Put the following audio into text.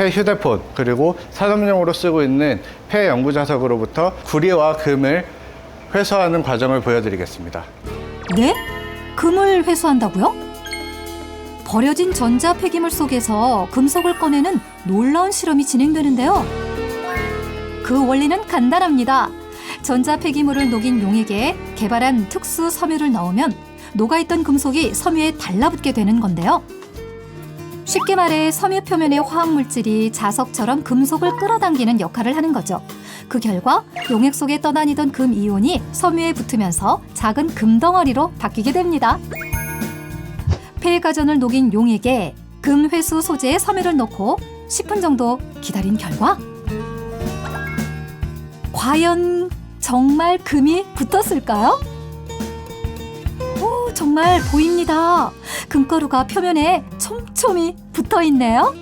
폐 휴대폰 그리고 산업용으로 쓰고 있는 폐 연구 자석으로부터 구리와 금을 회수하는 과정을 보여드리겠습니다. 네? 금을 회수한다고요? 버려진 전자 폐기물 속에서 금속을 꺼내는 놀라운 실험이 진행되는데요. 그 원리는 간단합니다. 전자 폐기물을 녹인 용액에 개발한 특수 섬유를 넣으면 녹아있던 금속이 섬유에 달라붙게 되는 건데요. 쉽게 말해 섬유 표면의 화학 물질이 자석처럼 금속을 끌어당기는 역할을 하는 거죠. 그 결과 용액 속에 떠다니던 금 이온이 섬유에 붙으면서 작은 금 덩어리로 바뀌게 됩니다. 폐가전을 녹인 용액에 금 회수 소재의 섬유를 넣고 10분 정도 기다린 결과 과연 정말 금이 붙었을까요? 오, 정말 보입니다. 금가루가 표면에 촘촘히 붙어 있네요.